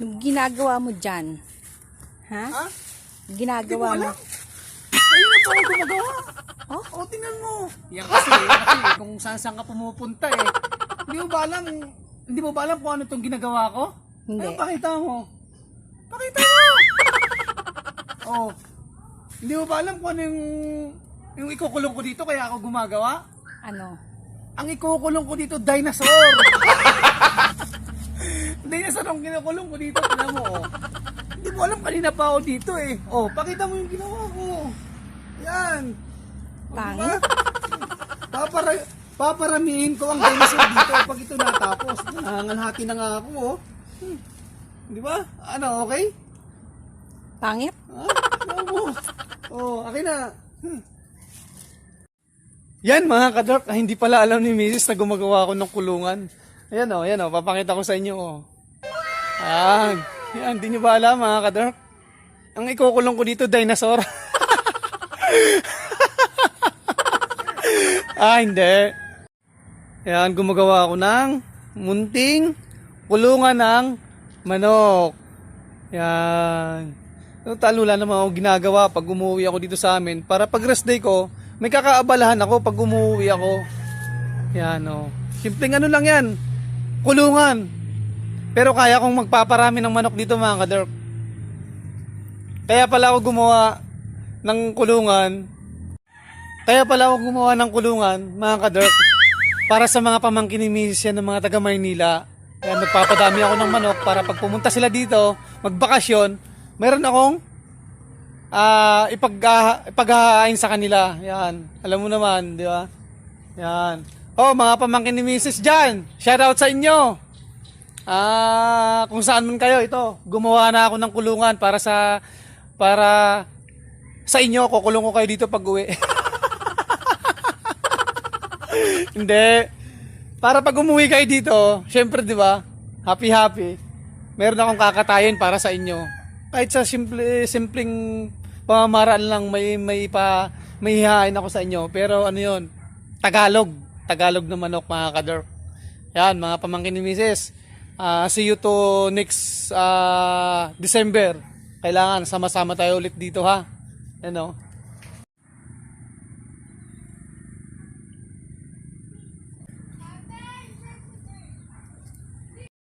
Yung ginagawa mo dyan. Ha? Ha? Ginagawa mo. alam. Ayun na pa ako gumagawa. Oh? O, tingnan mo. Yan kasi, yan kasi, kung saan saan ka pumupunta eh. Hindi mo ba alam, hindi mo ba alam kung ano itong ginagawa ko? Hindi. Ayun, pakita mo. Pakita mo! oh. Hindi mo ba alam kung ano yung, yung ikukulong ko dito kaya ako gumagawa? Ano? Ang ikukulong ko dito, dinosaur! dinosaur ang kinukulong ko dito, tingnan mo oh. Hindi mo alam kanina pa ako dito eh. Oh, pakita mo yung ginawa ko. Yan. Pangit. Papara paparamihin ko ang dinosaur dito pag ito natapos. Nangangalhati na nga ako oh. Hmm. Di ba? Ano, okay? Pangit? Ha? Ano? Oh, akin na. Hmm. Yan mga kadark, ah, hindi pala alam ni Mrs. na gumagawa ako ng kulungan. Ayan o, oh, ayan o, papakita ko sa inyo o. Oh. Yan, yan, hindi nyo ba alam mga kadark? Ang ikukulong ko dito, dinosaur. ah, hindi. Yan, gumagawa ako ng munting kulungan ng manok. Yan. So, talula naman ako ginagawa pag umuwi ako dito sa amin. Para pag rest day ko, may kakaabalahan ako pag umuwi ako. Yan o. Simpleng ano lang yan. Kulungan. Pero kaya kong magpaparami ng manok dito mga kaderk. Kaya pala ako gumawa ng kulungan. Kaya pala ako gumawa ng kulungan, mga kaderk. Para sa mga pamangkin ni Mrs. yan ng mga taga Maynila. Kaya nagpapadami ako ng manok para pag pumunta sila dito, magbakasyon, meron akong ah ipag ipaghahain sa kanila. Yan. Alam mo naman, di ba? Yan. Oh, mga pamangkin ni Mrs. Jan, shout out sa inyo. Ah, kung saan man kayo ito, gumawa na ako ng kulungan para sa para sa inyo, kukulong ko kayo dito pag uwi. Hindi. Para pag umuwi kayo dito, syempre 'di ba? Happy happy. Meron akong kakatayin para sa inyo. Kahit sa simple simpleng pamamaraan lang may may pa may hihain ako sa inyo. Pero ano 'yon? Tagalog. Tagalog na manok mga kador. Yan, mga pamangkin ni Mrs. Ah, see you to next ah, December. Kailangan sama-sama tayo ulit dito ha. Ano?